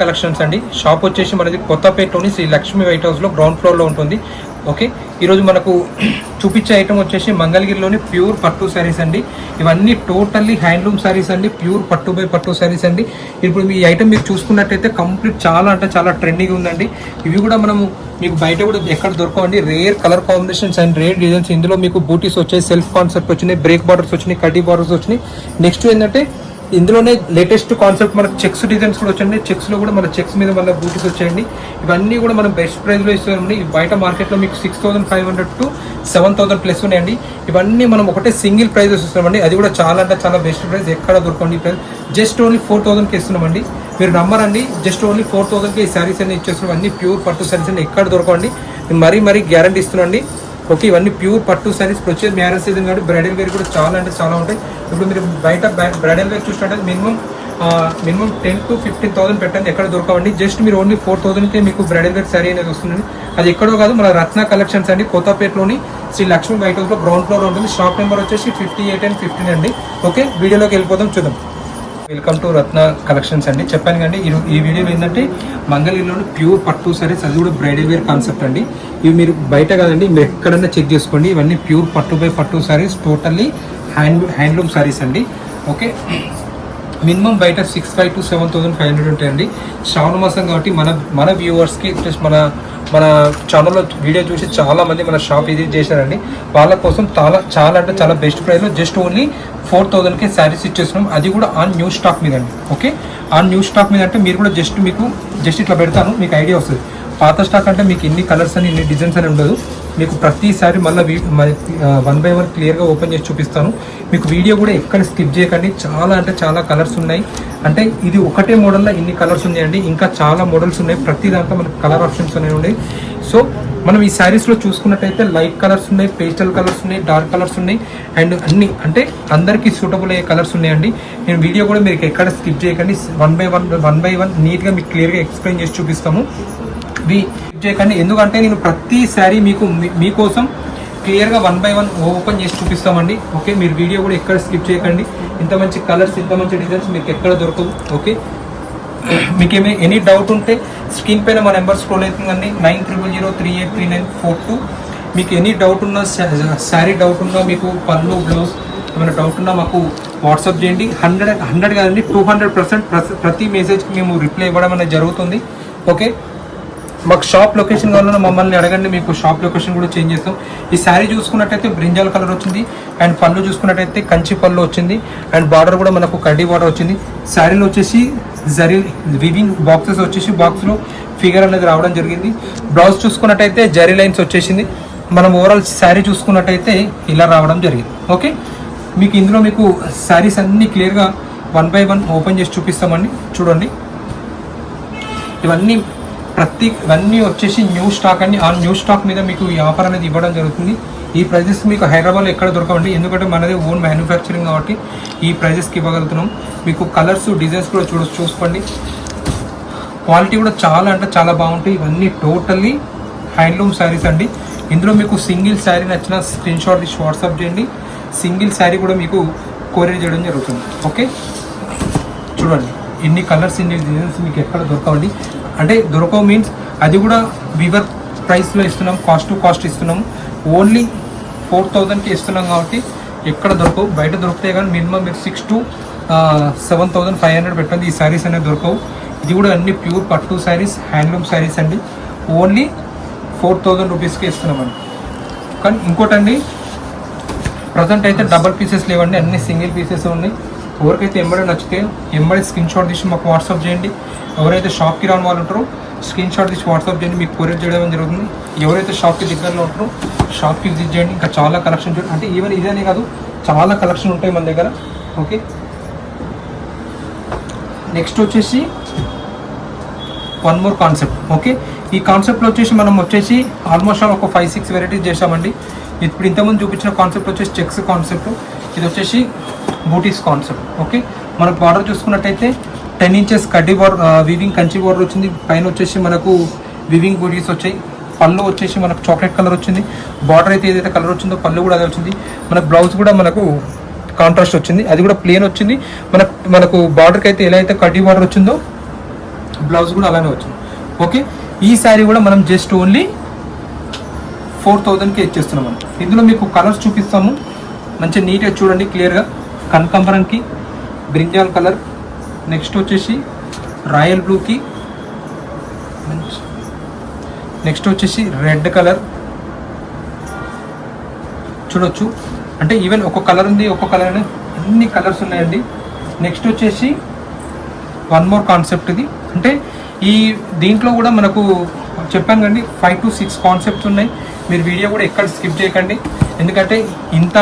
Collections అండి. Shop వచ్చేసి మనది కొత్తపేటలోని శ్రీ లక్ష్మీ వైట్ హౌస్లో గ్రౌండ్ ఫ్లోర్లో ఉంటుంది. ఓకే? ఈరోజు మనకు చూపించే ఐటమ్ వచ్చేసి మంగళగిరిలోని ప్యూర్ పట్టు శారీస్ అండి. ఇవన్నీ టోటల్లీ హ్యాండ్లూమ్ శారీస్ అండి. ప్యూర్ పట్టు బై పట్టు శారీస్ అండి. ఇప్పుడు మీ ఐటమ్ మీరు చూసుకున్నట్టయితే కంప్లీట్ చాలా అంటే చాలా ట్రెండింగ్ ఉందండి. ఇవి కూడా మనము మీకు బయట కూడా ఎక్కడ దొరకవండి. Rare colour combinations and rare designs. ఇందులో మీకు బూటీస్ వచ్చాయి సెల్ఫ్ కాన్సెప్ట్ వచ్చినాయి బ్రేక్ బార్డర్స్ వచ్చినాయి కడ్డీ బార్డర్స్ వచ్చినాయి. నెక్స్ట్ ఏంటంటే ఇందులోనే లేటెస్ట్ కాన్సెప్ట్ మనకు చెక్స్ డిజైన్స్ కూడా వచ్చాయండి. చెక్స్లో కూడా మన చెక్స్ మీద మన బూటీస్ వచ్చాయండి. ఇవన్నీ కూడా మనం బెస్ట్ ప్రైస్లో ఇస్తున్నామండి. బయట మార్కెట్లో మీకు six thousand five hundred to seven thousand plus ఉన్నాయండి. ఇవన్నీ మనం ఒకటే సింగిల్ ప్రైజెస్ ఇస్తున్నామండి. అది కూడా చాలా అంటే చాలా బెస్ట్ ప్రైస్ ఎక్కడ దొరకండి ప్రైస్ జస్ట్ ఓన్లీ ఫోర్ థౌసండ్కి ఇస్తున్నామండి. మీరు నమ్మరండి. జస్ట్ ఓన్లీ ఫోర్ థౌసండ్కి ఈ శారీస్ అన్ని ఇచ్చేస్తున్నాం. అన్ని ప్యూర్ పట్టు శారీస్ అన్ని ఎక్కడ దొరకండి మరీ మరీ గ్యారంటీ ఇస్తున్నాండి ఓకే ఇవన్నీ ప్యూర్ పట్టు సారీస్ ఇప్పుడు వచ్చేది మ్యారేజ్ సీజన్ కాబట్టి బ్రైడల్ వేర్ కూడా చాలా అంటే చాలా ఉంటాయి. ఇప్పుడు మీరు బయట బ్రైడల్ వేర్ చూసినట్టు minimum minimum ten to fifteen thousand పెట్టండి. ఎక్కడ దొరకవండి. జస్ట్ మీరు ఓన్లీ ఫోర్ థౌసండ్కే మీకు బ్రైడల్ వేర్ సారీ అనేది వస్తుందండి. అది ఎక్కడో కాదు మన రత్న కలెక్షన్స్ అండి. కోతాపేటలోని శ్రీ లక్ష్మీ వైట్ హౌస్లో గ్రౌండ్ ఫ్లోర్ ఉంటుంది. షాప్ నెంబర్ వచ్చేసి ఫిఫ్టీ ఎయిట్ అండ్ ఫిఫ్టీన్ అండి. ఓకే వీడియోలోకి వెళ్ళిపోదాం చూద్దాం. వెల్కమ్ టు రత్న కలెక్షన్స్ అండి. చెప్పాను కండి ఈ ఈ వీడియోలో ఏంటంటే మంగళగిరిలోని ప్యూర్ పట్టు సారీస్ అది కూడా బ్రైడల్ వేర్ కాన్సెప్ట్ అండి. ఇవి మీరు బయట కాదండి మీరు ఎక్కడన్నా చెక్ చేసుకోండి. ఇవన్నీ ప్యూర్ పట్టు బై పట్టు saris totally hand handloom saris అండి. ఓకే? మినిమం బయట six five to seven thousand five hundred ఉంటాయండి శ్రావణ మాసం కాబట్టి మన మన వ్యూవర్స్కి ప్లస్ మన మన ఛానల్లో వీడియో చూసి చాలా మంది మన షాప్ ఇది చేశారండి. వాళ్ళ కోసం చాలా చాలా అంటే చాలా బెస్ట్ ప్రైస్లో జస్ట్ ఓన్లీ ఫోర్ థౌసండ్కి శారీస్ ఇచ్చేస్తున్నాం. అది కూడా ఆన్ న్యూ స్టాక్ మీద అండి. ఓకే ఆన్ న్యూ స్టాక్ మీద అంటే మీరు కూడా జస్ట్ మీకు జస్ట్ ఇట్లా పెడతాను మీకు ఐడియా వస్తుంది. పాత స్టాక్ అంటే మీకు ఎన్ని కలర్స్ అని ఎన్ని డిజైన్స్ అని ఉండదు. మీకు ప్రతిసారి మళ్ళీ వన్ బై వన్ క్లియర్గా ఓపెన్ చేసి చూపిస్తాను. మీకు వీడియో కూడా ఎక్కడ స్కిప్ చేయకండి. చాలా అంటే చాలా కలర్స్ ఉన్నాయి. అంటే ఇది ఒకటే మోడల్లో ఇన్ని కలర్స్ ఉన్నాయండి. ఇంకా చాలా మోడల్స్ ఉన్నాయి. ప్రతి దాంట్లో మనకు కలర్ ఆప్షన్స్ అనేవి ఉన్నాయి. సో మనం ఈ శారీస్లో చూసుకున్నట్టయితే లైట్ కలర్స్ ఉన్నాయి పేస్టల్ కలర్స్ ఉన్నాయి డార్క్ కలర్స్ ఉన్నాయి. అండ్ అన్ని అంటే అందరికీ సూటబుల్ అయ్యే కలర్స్ ఉన్నాయండి. నేను వీడియో కూడా మీకు ఎక్కడ స్కిప్ చేయకండి. One by one one by one నీట్గా మీకు క్లియర్గా ఎక్స్ప్లెయిన్ చేసి చూపిస్తాము. వి చేయకండి. ఎందుకంటే నేను ప్రతి మీకు మీ- మీకోసం క్లియర్గా వన్ బై వన్ ఓపెన్ చేసి చూపిస్తామండి. ఓకే మీరు వీడియో కూడా ఎక్కడ స్కిప్ చేయకండి. ఇంత మంచి కలర్స్ ఇంత మంచి డిజైన్స్ మీకు ఎక్కడ దొరకవు. ఓకే? మీకు ఏమి ఎనీ డౌట్ ఉంటే స్క్రీన్ పైన మా నెంబర్ స్క్రోల్ అవుతుందండి. Nine triple zero three eight three nine four two. మీకు ఎనీ డౌట్ ఉన్నా శారీ డౌట్ ఉన్నా మీకు పళ్ళు బ్లౌజ్ ఏమైనా డౌట్ ఉన్నా మాకు వాట్సాప్ చేయండి. హండ్రెడ్ హండ్రెడ్ కాదండి టూ హండ్రెడ్ పర్సెంట్ ప్రతి మెసేజ్కి మేము రిప్లై ఇవ్వడం అనేది జరుగుతుంది. ఓకే? మాకు షాప్ లొకేషన్ కావాలన్నా మమ్మల్ని అడగండి మీకు షాప్ లొకేషన్ కూడా చేంజ్ చేస్తాం. ఈ శారీ చూసుకున్నట్టయితే బ్రింజాల్ కలర్ వచ్చింది అండ్ పళ్ళు చూసుకున్నట్టయితే కంచి పళ్ళు వచ్చింది అండ్ బార్డర్ కూడా మనకు కడ్డీ బార్డర్ వచ్చింది. శారీలో వచ్చేసి జరీ వివింగ్ బాక్సెస్ వచ్చేసి బాక్స్లో ఫిగర్ అనేది రావడం జరిగింది. బ్లౌజ్ చూసుకున్నట్టయితే జరీ లైన్స్ వచ్చేసింది. మనం ఓవరాల్ శారీ చూసుకున్నట్టయితే ఇలా రావడం జరిగింది. ఓకే మీకు ఇందులో మీకు శారీస్ అన్నీ క్లియర్గా వన్ బై వన్ ఓపెన్ చేసి చూపిస్తామండి. చూడండి. ఇవన్నీ ప్రతి ఇవన్నీ వచ్చేసి న్యూ స్టాక్ అండి. ఆ న్యూ స్టాక్ మీద మీకు ఈ ఆఫర్ అనేది ఇవ్వడం జరుగుతుంది. ఈ ప్రైజెస్ మీకు హైదరాబాద్లో ఎక్కడ దొరకవండి. ఎందుకంటే మనది ఓన్ మ్యానుఫ్యాక్చరింగ్ కాబట్టి ఈ ప్రైజెస్కి ఇవ్వగలుగుతున్నాం. మీకు కలర్స్ డిజైన్స్ కూడా చూడ చూసుకోండి. క్వాలిటీ కూడా చాలా అంటే చాలా బాగుంటాయి. ఇవన్నీ టోటల్లీ హ్యాండ్లూమ్ శారీస్ అండి. ఇందులో మీకు సింగిల్ శారీ నచ్చిన స్క్రీన్ షాట్ తీసి వాట్సాప్ చేయండి. సింగిల్ శారీ కూడా మీకు కొరియర్ చేయడం జరుగుతుంది. ఓకే? చూడండి. ఎన్ని కలర్స్ ఎన్ని డిజైన్స్ మీకు ఎక్కడ దొరకవండి. అంటే దొరకవు మీన్స్ అది కూడా వివర్ ప్రైస్లో ఇస్తున్నాం కాస్ట్ టు కాస్ట్ ఇస్తున్నాం. ఓన్లీ ఫోర్ థౌజండ్కి ఇస్తున్నాం కాబట్టి ఎక్కడ దొరకవు. బయట దొరుకుతాయి కానీ మినిమం మీరు six to seven thousand five hundred పెట్టండి. ఈ శారీస్ అనేది దొరకవు. ఇది కూడా అన్ని ప్యూర్ పట్టు శారీస్ హ్యాండ్లూమ్ శారీస్ అండి. ఓన్లీ ఫోర్ థౌజండ్ రూపీస్కి ఇస్తున్నామండి. కానీ ఇంకోటండి ప్రజెంట్ అయితే డబల్ పీసెస్ లేవండి. అన్ని సింగిల్ పీసెస్ ఉన్నాయి. ఎవరికైతే ఎంబడి నచ్చితే ఎంబడి స్క్రీన్ షాట్ తీసి మాకు వాట్సాప్ చేయండి. ఎవరైతే షాప్కి రాని వాళ్ళు ఉంటారో స్క్రీన్ షాట్ తీసి వాట్సాప్ చేయండి. మీకు కొరియర్ చేయడం జరుగుతుంది. ఎవరైతే షాప్కి దగ్గరలో ఉంటారో షాప్కి విజిట్ చేయండి. ఇంకా చాలా కలెక్షన్ చూడండి. అంటే ఈవెన్ ఇదేనే కాదు చాలా కలెక్షన్ ఉంటాయి మన దగ్గర. ఓకే? నెక్స్ట్ వచ్చేసి వన్ మోర్ కాన్సెప్ట్. ఓకే? ఈ కాన్సెప్ట్లో వచ్చేసి మనం వచ్చేసి ఆల్మోస్ట్ ఆల్ ఒక ఫైవ్ సిక్స్ వెరైటీస్ చేసామండి ఇప్పుడు ఇంతకుముందు చూపించిన కాన్సెప్ట్ వచ్చేసి చెక్స్ కాన్సెప్ట్. ఇది వచ్చేసి బూటీస్ కాన్సెప్ట్ ఓకే మనకు బార్డర్ చూసుకున్నట్టయితే టెన్ ఇంచెస్ కడ్డీ బార్డర్ వివింగ్ కంచి బార్డర్ వచ్చింది. పైన వచ్చేసి మనకు వివింగ్ బూటీస్ వచ్చాయి. పళ్ళు వచ్చేసి మనకు చాక్లెట్ కలర్ వచ్చింది. బార్డర్ అయితే ఏదైతే కలర్ వచ్చిందో పళ్ళు కూడా అదే వచ్చింది. మనకు బ్లౌజ్ కూడా మనకు కాంట్రాస్ట్ వచ్చింది. అది కూడా ప్లేన్ వచ్చింది. మన మనకు బార్డర్కి అయితే ఎలా అయితే కడ్డీ బార్డర్ వచ్చిందో బ్లౌజ్ కూడా అలానే వచ్చింది. ఓకే ఈ శారీ కూడా మనం జస్ట్ ఓన్లీ ఫోర్ థౌజండ్కి ఇచ్చేస్తున్నాం మనం. ఇందులో మీకు కలర్స్ చూపిస్తాము. మంచిగా నీట్గా చూడండి క్లియర్గా కనకాంబరంకి బ్రింజాల్ కలర్. నెక్స్ట్ వచ్చేసి రాయల్ బ్లూకి నెక్స్ట్ వచ్చేసి రెడ్ కలర్. చూడొచ్చు. అంటే ఈవెన్ ఒక కలర్ ఉంది ఒక కలర్ అన్ని కలర్స్ ఉన్నాయండి. నెక్స్ట్ వచ్చేసి వన్ మోర్ కాన్సెప్ట్ ఇది. అంటే ఈ దీంట్లో కూడా మనకు చెప్పాను కండి ఫైవ్ టు సిక్స్ కాన్సెప్ట్స్ ఉన్నాయి. మీరు వీడియో కూడా ఎక్కడ స్కిప్ చేయకండి. ఎందుకంటే ఇంత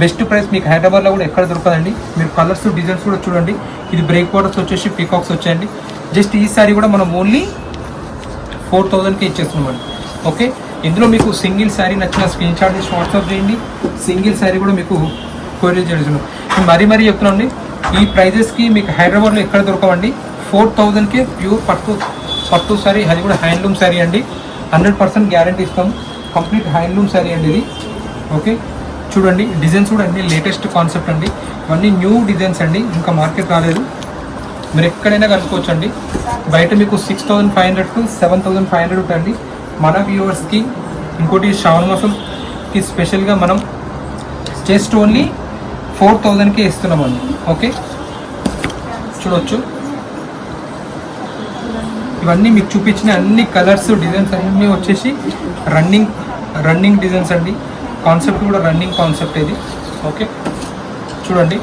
బెస్ట్ ప్రైస్ మీకు హైదరాబాద్లో కూడా ఎక్కడ దొరకదండి. మీరు కలర్స్ డిజైన్స్ కూడా చూడండి. ఇది బ్రేక్ వాటర్స్ వచ్చేసి పీకాక్స్ వచ్చాయండి. జస్ట్ ఈ సారీ కూడా మనం ఓన్లీ ఫోర్ థౌజండ్కి ఇచ్చేస్తున్నామండి. ఓకే? ఇందులో మీకు సింగిల్ శారీ నచ్చిన స్క్రీన్ షాట్ తీసి వాట్సాప్ చేయండి. సింగిల్ శారీ కూడా మీకు కొరియర్ చేస్తున్నాం నేను మరీ మరీ చెప్తున్నాండి ఈ ప్రైజెస్కి మీకు హైదరాబాద్లో ఎక్కడ దొరకవండి? ఫోర్ థౌజండ్కే ప్యూర్ పట్టు పట్టు శారీ అది కూడా హ్యాండ్లూమ్ శారీ అండి. హండ్రెడ్ పర్సెంట్ గ్యారంటీ ఇస్తాం. కంప్లీట్ హ్యాండ్లూమ్ శారీ అండి ఇది. ఓకే? చూడండి డిజైన్స్ కూడా అన్ని లేటెస్ట్ కాన్సెప్ట్ అండి. ఇవన్నీ న్యూ డిజైన్స్ అండి. ఇంకా మార్కెట్ రాలేదు. మీరు ఎక్కడైనా కనుక్కోవచ్చు అండి బయట మీకు six thousand five hundred to seven thousand five hundred ఉంటుంది మన వ్యూవర్స్కి ఇంకోటి శ్రావణ మాసంకి స్పెషల్గా మనం జస్ట్ ఓన్లీ ఫోర్ థౌజండ్కి ఇస్తున్నామండి. ఓకే? చూడవచ్చు ఇవన్నీ మీకు చూపించిన అన్ని కలర్స్ డిజైన్స్ అన్నీ వచ్చేసి రన్నింగ్ రన్నింగ్ డిజైన్స్ అండి. కాన్సెప్ట్ కూడా రన్నింగ్ కాన్సెప్ట్ ఇది. ఓకే. చూడండి.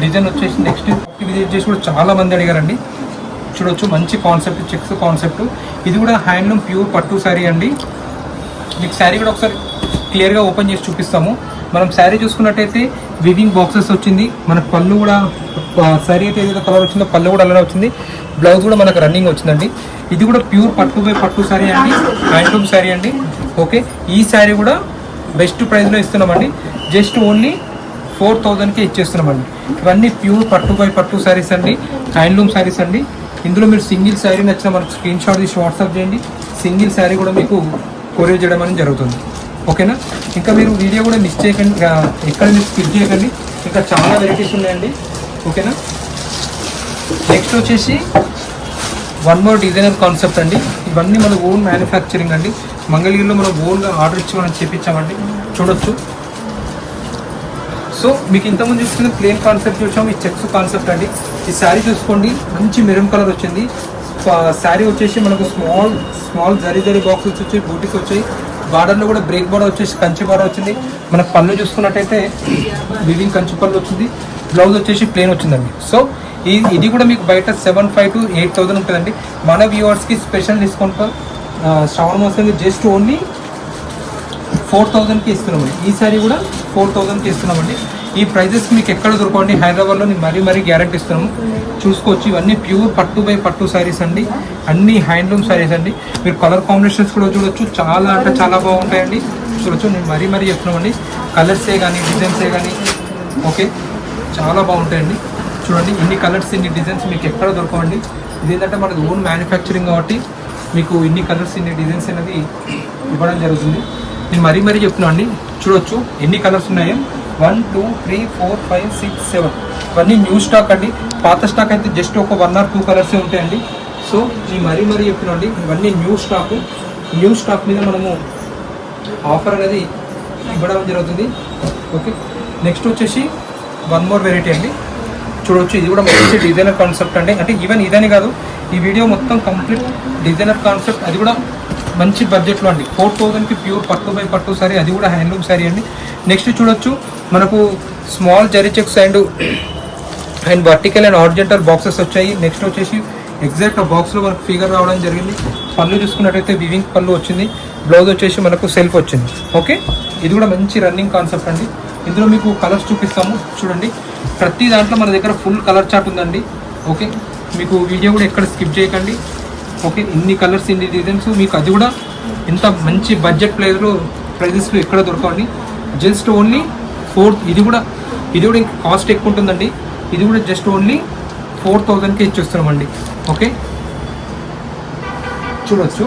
డిజైన్ వచ్చేసి నెక్స్ట్ విజిట్ చేసి కూడా చాలా మంది అడిగారండి. చూడొచ్చు. మంచి కాన్సెప్ట్ చెక్స్ కాన్సెప్ట్. ఇది కూడా హ్యాండ్లూమ్ ప్యూర్ పట్టు శారీ అండి. మీకు శారీ కూడా ఒకసారి క్లియర్గా ఓపెన్ చేసి చూపిస్తాము. మనం శారీ చూసుకున్నట్టయితే వివింగ్ బాక్సెస్ వచ్చింది. మనకు పళ్ళు కూడా శారీ అయితే ఏదైతే కలర్ వచ్చిందో పళ్ళు కూడా అలానే వచ్చింది. బ్లౌజ్ కూడా మనకు రన్నింగ్ వచ్చిందండి. ఇది కూడా ప్యూర్ పట్టు పట్టు శారీ అండి. హ్యాండ్లూమ్ శారీ అండి. ఓకే. ఈ శారీ కూడా బెస్ట్ ప్రైస్లో ఇస్తున్నామండి. జస్ట్ ఓన్లీ ఫోర్ థౌజండ్కి ఇచ్చేస్తున్నామండి. ఇవన్నీ ప్యూర్ పట్టు బై పట్టు శారీస్ అండి. హ్యాండ్లూమ్ శారీస్ అండి. ఇందులో మీరు సింగిల్ శారీ నచ్చిన మనకు స్క్రీన్ షాట్ తీసి వాట్సాప్ చేయండి. సింగిల్ శారీ కూడా మీకు కొరియర్ చేయడం అనేది జరుగుతుంది. ఓకేనా? ఇంకా మీరు వీడియో కూడా మిస్ చేయకండి. ఎక్కడ మీరు స్కిప్ చేయకండి. ఇంకా చాలా వెరైటీస్ ఉన్నాయండి. ఓకేనా? నెక్స్ట్ వచ్చేసి వన్ మోర్ డిజైనర్ కాన్సెప్ట్ అండి. ఇవన్నీ మన ఓన్ మ్యానుఫ్యాక్చరింగ్ అండి. మంగళగిరిలో మనం ఓన్గా ఆర్డర్ ఇచ్చి మనం చేపించామండి చూడొచ్చు. సో మీకు ఇంతకుముందు చూసుకున్న ప్లేన్ కాన్సెప్ట్ చూసాం ఈ చెక్స్ కాన్సెప్ట్ అండి. ఈ శారీ చూసుకోండి. మంచి మెరూన్ కలర్ వచ్చింది. శారీ వచ్చేసి మనకు small small zari zari boxes వచ్చాయి బూటీస్ వచ్చాయి. బార్డర్లో కూడా బ్రేక్ బార్డర్ వచ్చేసి కంచి బార్డర్ వచ్చింది. మన పళ్ళు చూసుకున్నట్టయితే వివింగ్ కంచి పళ్ళు వచ్చింది. బ్లౌజ్ వచ్చేసి ప్లేన్ వచ్చిందండి. సో ఇది కూడా మీకు బయట seven five to eight thousand ఉంటుందండి. మన వ్యూవర్స్కి స్పెషల్ డిస్కౌంట్ శ్రావణ మాసం జస్ట్ ఓన్లీ ఫోర్ థౌజండ్కి ఇస్తున్నామండి. ఈ సారీ కూడా ఫోర్ థౌజండ్కి ఇస్తున్నామండి. ఈ ప్రైజెస్ మీకు ఎక్కడ దొరకండి హైదరాబాద్లో నేను మరీ మరీ గ్యారంటీ ఇస్తున్నాము చూసుకోవచ్చు ఇవన్నీ ప్యూర్ పట్టు బై పట్టు శారీస్ అండి. అన్ని హ్యాండ్లూమ్ శారీస్ అండి. మీరు కలర్ కాంబినేషన్స్ కూడా చూడొచ్చు. చాలా అంటే చాలా బాగుంటాయండి. చూడొచ్చు నేను మరీ మరీ చెప్తున్నామండి. కలర్సే కానీ డిజైన్సే కానీ ఓకే చాలా బాగుంటాయండి. చూడండి ఇన్ని కలర్స్ ఇన్ని డిజైన్స్ మీకు ఎక్కడ దొరకవండి? ఇది ఏంటంటే మనది ఓన్ మ్యానుఫ్యాక్చరింగ్ కాబట్టి మీకు ఇన్ని కలర్స్ ఇన్ని డిజైన్స్ అనేది ఇవ్వడం జరుగుతుంది. నేను మరీ మరీ చెప్తున్నాను అండి చూడొచ్చు ఎన్ని కలర్స్ ఉన్నాయో. One two three four five six seven ఇవన్నీ న్యూ స్టాక్ అండి. పాత స్టాక్ అయితే జస్ట్ ఒక వన్ ఆర్ టూ కలర్సే ఉంటాయండి. సో నేను మరీ మరీ చెప్తున్నాను అండి ఇవన్నీ న్యూ స్టాక్ న్యూ స్టాక్ మీద మనము ఆఫర్ అనేది ఇవ్వడం జరుగుతుంది. ఓకే నెక్స్ట్ వచ్చేసి వన్ మోర్ వెరైటీ అండి. చూడొచ్చు. ఇది కూడా మంచి డిజైనర్ కాన్సెప్ట్ అండి. అంటే ఈవెన్ ఇదని కాదు ఈ వీడియో మొత్తం కంప్లీట్ డిజైనర్ కాన్సెప్ట్ అది కూడా మంచి బడ్జెట్లో అండి. ఫోర్ థౌజండ్కి ప్యూర్ పట్టు బై పట్టు సారీ అది కూడా హ్యాండ్లూమ్ సారీ అండి. నెక్స్ట్ చూడొచ్చు మనకు small zari checks and and vertical and horizontal boxes వచ్చాయి. నెక్స్ట్ వచ్చేసి ఎగ్జాక్ట్ ఆ బాక్స్లో మనకు ఫిగర్ రావడం జరిగింది. పళ్ళు చూసుకున్నట్టయితే వివింగ్ పళ్ళు వచ్చింది. బ్లౌజ్ వచ్చేసి మనకు సెల్ఫ్ వచ్చింది. ఓకే ఇది కూడా మంచి రన్నింగ్ కాన్సెప్ట్ అండి. ఇందులో మీకు కలర్స్ చూపిస్తాము. చూడండి. ప్రతి దాంట్లో మన దగ్గర ఫుల్ కలర్ చార్ట్ ఉందండి. ఓకే మీకు వీడియో కూడా ఎక్కడ స్కిప్ చేయకండి. ఓకే ఇన్ని కలర్స్ ఇన్ని డిజైన్స్ మీకు అది కూడా ఇంత మంచి బడ్జెట్ ప్లేస్లో ప్రైజెస్లో ఎక్కడ దొరకండి జస్ట్ ఓన్లీ ఫోర్ ఇది కూడా ఇది కూడా ఇంకా కాస్ట్ ఎక్కువ ఉంటుందండి. ఇది కూడా జస్ట్ ఓన్లీ ఫోర్ థౌజండ్కి ఇచ్చేస్తున్నామండి. ఓకే చూడొచ్చు.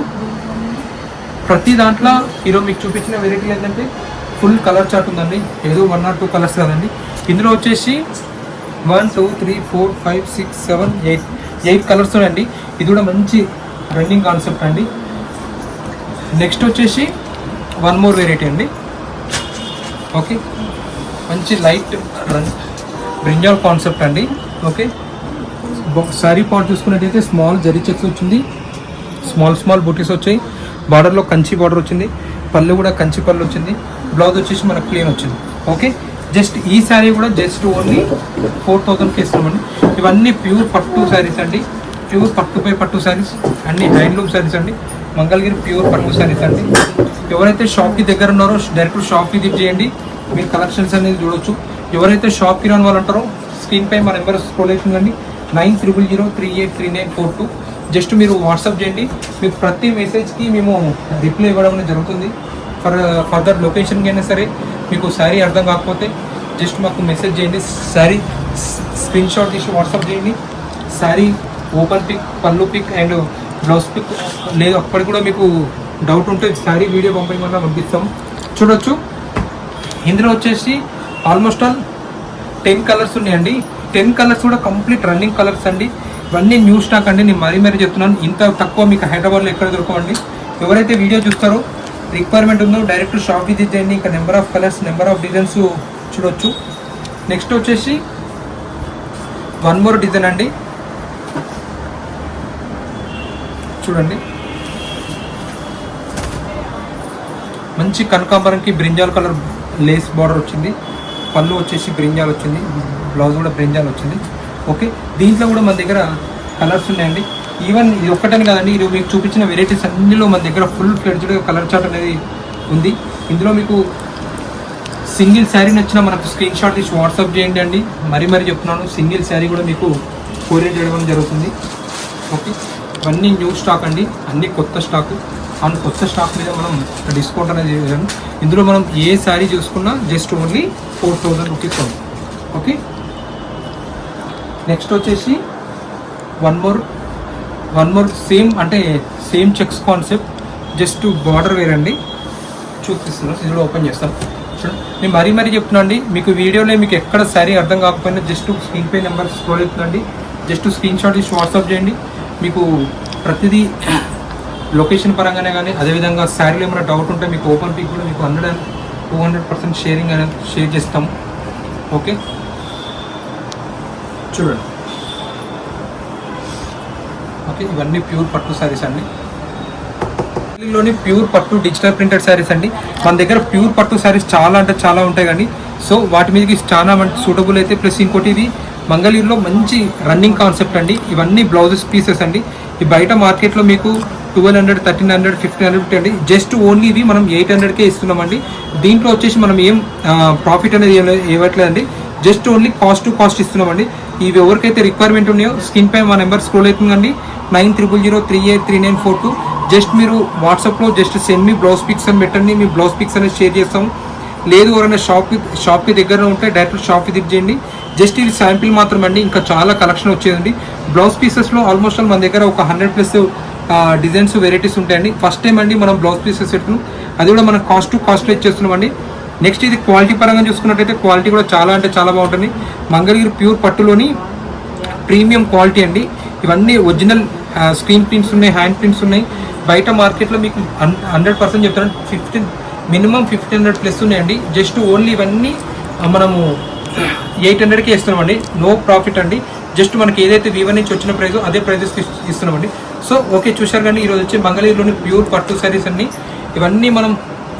ప్రతి దాంట్లో ఈరోజు మీకు చూపించిన వెరైటీ ఏంటంటే ఫుల్ కలర్ చార్ట్ ఉందండి. ఏదో వన్ ఆర్ టూ కలర్స్ కదండి. ఇందులో వచ్చేసి one two three four five six seven eight eight colours ఉన్నాయండి ఇది కూడా మంచి రన్నింగ్ కాన్సెప్ట్ అండి. నెక్స్ట్ వచ్చేసి వన్ మోర్ వెరైటీ అండి. ఓకే మంచి లైట్ రన్ బ్రింజాల్ కాన్సెప్ట్ అండి. ఓకే సారీ పాట్ చూసుకున్నట్టయితే స్మాల్ జరీ చెక్స్ వచ్చింది. స్మాల్ స్మాల్ బూటీస్ వచ్చాయి. బార్డర్లో కంచి బార్డర్ వచ్చింది. పళ్ళు కూడా కంచి పళ్ళు వచ్చింది. బ్లౌజ్ వచ్చేసి మనకు ప్లేన్ వచ్చింది. ఓకే జస్ట్ ఈ శారీ కూడా జస్ట్ ఓన్లీ ఫోర్ థౌజండ్కి ఇస్తామండి ఇవన్నీ ప్యూర్ పట్టు శారీస్ అండి. ప్యూర్ పట్టుపై పట్టు శారీస్ అన్ని హ్యాండ్లూమ్ శారీస్ అండి. మంగళగిరి ప్యూర్ పట్టు శారీస్ అండి. ఎవరైతే షాప్కి దగ్గర ఉన్నారో డైరెక్ట్ షాప్కి విజిట్ చేయండి. మీరు కలెక్షన్స్ అనేది చూడొచ్చు. ఎవరైతే షాప్కి రాని వాళ్ళు అంటారో స్క్రీన్ పై మా నెంబర్ స్క్రోల్ అవుతుందండి nine triple zero three eight three nine four two. Just మీరు వాట్సాప్ చేయండి. మీకు ప్రతి మెసేజ్కి మేము రిప్లై ఇవ్వడం అనేది జరుగుతుంది. ఫర్ uh, ఫర్దర్ లొకేషన్కి అయినా సరే మీకు శారీ అర్థం కాకపోతే జస్ట్ మాకు మెసేజ్ చేయండి. శారీ స్క్రీన్ షాట్ తీసి వాట్సాప్ చేయండి. Sari open pic pallu pic and blouse pic లేదు అప్పటికి కూడా మీకు డౌట్ ఉంటే శారీ వీడియో పంపించమన్నా పంపిస్తాం. చూడొచ్చు. ఇందులో వచ్చేసి ఆల్మోస్ట్ ఆల్ టెన్ కలర్స్ ఉన్నాయండి. టెన్ కలర్స్ కూడా కంప్లీట్ రన్నింగ్ కలర్స్ అండి. ఇవన్నీ న్యూ స్టాక్ అండి. నేను మరీ మరీ చెప్తున్నాను. ఇంత తక్కువ మీకు హైదరాబాద్లో ఎక్కడ దొరకవండి. ఎవరైతే వీడియో చూస్తారో రిక్వైర్మెంట్ ఉందో డైరెక్ట్ షాప్ విజిట్ చేయండి. ఇంకా number of colours number of designs చూడొచ్చు. నెక్స్ట్ వచ్చేసి వన్ మోర్ డిజైన్ అండి. చూడండి. మంచి కనకాంబరంకి బ్రింజాల్ కలర్ లేస్ బార్డర్ వచ్చింది. పళ్ళు వచ్చేసి బ్రింజాల్ వచ్చింది. బ్లౌజ్ కూడా బ్రింజాల్ వచ్చింది. ఓకే దీంట్లో కూడా మన దగ్గర కలర్స్ ఉన్నాయండి. ఈవెన్ ఇది ఒక్కటని కాదండి ఇది మీకు చూపించిన వెరైటీస్ అన్నిలో మన దగ్గర ఫుల్ ఫ్లెడ్జ్డ్ కలర్ చార్ట్ అనేది ఉంది. ఇందులో మీకు సింగిల్ శారీ నచ్చిన మనకు స్క్రీన్ షాట్ తీసి వాట్సాప్ చేయండి అండి. మరీ మరీ చెప్తున్నాను సింగిల్ శారీ కూడా మీకు కొరియర్ చేయడం జరుగుతుంది. ఓకే ఇవన్నీ న్యూ స్టాక్ అండి. అన్ని కొత్త స్టాక్ అండ్ కొత్త స్టాక్ మీద మనం డిస్కౌంట్ అనేది చేయాలి ఇందులో మనం ఏ శారీ చూసుకున్నా just only four thousand rupees okay next వచ్చేసి one more one more same అంటే same checks concept just border వేరండి చూపిస్తున్నాను ఇది కూడా ఓపెన్ చేస్తాను చూడండి నేను మరీ మరీ చెప్తున్నా అండి మీకు వీడియోలో మీకు ఎక్కడ శారీ అర్థం కాకపోయినా జస్ట్ స్క్రీన్ పే నెంబర్ స్క్రోల్ అవుతుందండి జస్ట్ స్క్రీన్ షాట్ ఇచ్చి వాట్సాప్ చేయండి. మీకు ప్రతిదీ లొకేషన్ పరంగానే కానీ అదేవిధంగా శారీలో ఏమైనా డౌట్ ఉంటే మీకు ఓపెన్ పిక్ కూడా మీకు hundred and two hundred percent sharing అనేది షేర్ చేస్తాము ఓకే? చూడండి. ఓకే ఇవన్నీ ప్యూర్ పట్టు శారీస్ అండి. లోని ప్యూర్ పట్టు డిజిటల్ ప్రింటెడ్ శారీస్ అండి. మన దగ్గర ప్యూర్ పట్టు శారీస్ చాలా అంటే చాలా ఉంటాయి కానీ సో వాటి మీదకి చాలా సూటబుల్ అయితే ప్లస్ ఇంకోటి ఇది మంగళూరులో మంచి రన్నింగ్ కాన్సెప్ట్ అండి. ఇవన్నీ బ్లౌజెస్ పీసెస్ అండి. ఈ బయట మార్కెట్లో మీకు twelve hundred thirteen hundred fifteen hundred అండి జస్ట్ ఓన్లీ ఇవి మనం ఎయిట్ హండ్రెడ్కే ఇస్తున్నామండి. దీంట్లో వచ్చేసి మనం ఏం ప్రాఫిట్ అనేది ఇవ్వట్లేదండి just only cost to cost ఇస్తున్నామండి. ఇవి ఎవరికైతే రిక్వైర్మెంట్ ఉన్నాయో స్క్రీన్ పై మా నెంబర్ స్క్రోల్ అవుతుందండి. Nine triple zero three eight three nine four two just మీరు వాట్సాప్లో జస్ట్ సెండ్ మీ బ్లౌజ్ పిక్స్ అని పెట్టండి. మీ బ్లౌజ్ పిక్స్ అనేది షేర్ చేస్తాము. లేదు ఎవరైనా షాప్ షాప్కి దగ్గర ఉంటే డైరెక్ట్ షాప్కి విజిట్ చేయండి. జస్ట్ ఇది శాంపిల్ మాత్రం అండి. ఇంకా చాలా కలెక్షన్ వచ్చేదండి. బ్లౌజ్ పీసెస్లో ఆల్మోస్ట్ ఆల్ మన దగ్గర ఒక హండ్రెడ్ ప్లస్ డిజైన్స్ వెరైటీస్ ఉంటాయండి. ఫస్ట్ టైం అండి మనం బ్లౌజ్ పీసెస్ పెడుతున్నాం. అది కూడా మనం కాస్ట్ టు కాస్ట్ ఇచ్చేస్తున్నామండి నెక్స్ట్ ఇది క్వాలిటీ పరంగా చూసుకున్నట్టయితే క్వాలిటీ కూడా చాలా అంటే చాలా బాగుంటుంది. మంగళగిరి ప్యూర్ పట్టులోని ప్రీమియం క్వాలిటీ అండి. ఇవన్నీ ఒరిజినల్ స్క్రీన్ ప్రింట్స్ ఉన్నాయి హ్యాండ్ ప్రింట్స్ ఉన్నాయి. బయట మార్కెట్లో మీకు హండ్రెడ్ పర్సెంట్ చెప్తాను. Fifteen minimum fifteen hundred plus ఉన్నాయండి. జస్ట్ ఓన్లీ ఇవన్నీ మనము ఎయిట్ హండ్రెడ్కి ఇస్తున్నామండి. నో ప్రాఫిట్ అండి. జస్ట్ మనకి ఏదైతే వివర్ నుంచి వచ్చిన ప్రైస్ అదే ప్రైజెస్కి ఇస్తున్నామండి. సో ఓకే చూశారు కానీ ఈరోజు వచ్చి మంగళగిరిలోని ప్యూర్ పట్టు సారీస్ అన్ని ఇవన్నీ మనం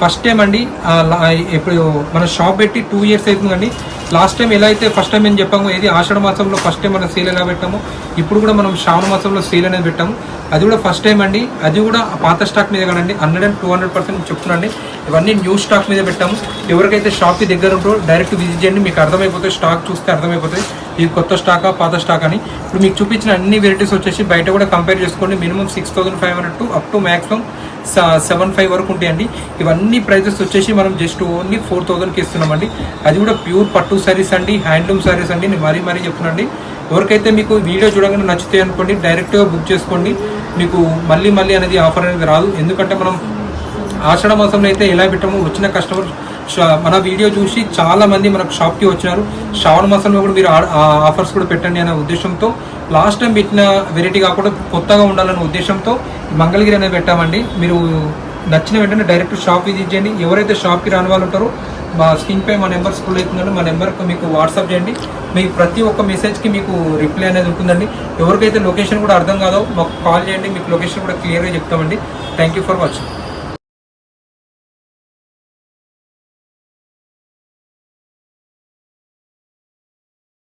ఫస్ట్ టైం అండి లా- ఇప్పుడు మన షాప్ పెట్టి టూ ఇయర్స్ అవుతుందండి. లాస్ట్ టైం ఎలా అయితే ఫస్ట్ టైం ఏం చెప్పాము ఏది ఆషాఢ మాసంలో ఫస్ట్ టైం మనం సేల్ ఎలా పెట్టాము ఇప్పుడు కూడా మనం శ్రావణ మాసంలో సేల్ అనేది పెట్టాము. అది కూడా ఫస్ట్ టైం అండి. అది కూడా పాత స్టాక్ మీద కాదండి hundred and two hundred percent చెప్తున్నాండి ఇవన్నీ న్యూ స్టాక్ మీద పెట్టాము. ఎవరికైతే షాప్కి దగ్గర ఉంటో డైరెక్ట్ విజిట్ చేయండి. మీకు అర్థమైపోతుంది స్టాక్ చూస్తే అర్థమైపోతుంది. ఇది కొత్త స్టాకా పాత స్టాక్ అని. ఇప్పుడు మీకు చూపించిన అన్ని వెరైటీస్ వచ్చేసి బయట కూడా కంపేర్ చేసుకోండి. Minimum six thousand five hundred to up to maximum seven five వరకు ఉంటాయండి. ఇవన్నీ ప్రైజెస్ వచ్చేసి మనం జస్ట్ ఓన్లీ ఫోర్ థౌసండ్కి ఇస్తున్నామండి. అది కూడా ప్యూర్ పట్టు శారీస్ అండి హ్యాండ్లూమ్ శారీస్ అండి నేను మరీ మరీ చెప్తున్నాండి ఎవరికైతే మీకు వీడియో చూడగానే నచ్చుతాయి అనుకోండి డైరెక్ట్గా బుక్ చేసుకోండి. మీకు మళ్ళీ మళ్ళీ అనేది ఆఫర్ అనేది రాదు. ఎందుకంటే మనం ఆషాఢ మాసంలో అయితే ఎలా పెట్టామో వచ్చిన కస్టమర్ మన వీడియో చూసి చాలా మంది మనకు షాప్కి వచ్చినారు. శ్రావణ మాసంలో కూడా మీరు ఆ- ఆఫర్స్ కూడా పెట్టండి అనే ఉద్దేశంతో లాస్ట్ టైం పెట్టిన వెరైటీ కాకుండా కొత్తగా ఉండాలనే ఉద్దేశంతో మంగళగిరి అనేది పెట్టామండి. మీరు నచ్చిన వెంటనే డైరెక్ట్ షాప్ విజిట్ చేయండి. ఎవరైతే షాప్కి రాని వాళ్ళు ఉంటారో మా స్క్రీన్ పై మా నెంబర్ స్కూల్ అవుతుందండి. మా నెంబర్కి మీకు వాట్సాప్ చేయండి. మీకు ప్రతి ఒక్క మెసేజ్కి మీకు రిప్లై అనేది ఉంటుందండి. ఎవరికైతే లొకేషన్ కూడా అర్థం కాదో మాకు కాల్ చేయండి. మీకు లొకేషన్ కూడా క్లియర్గా చెప్తామండి. Thank you for watching.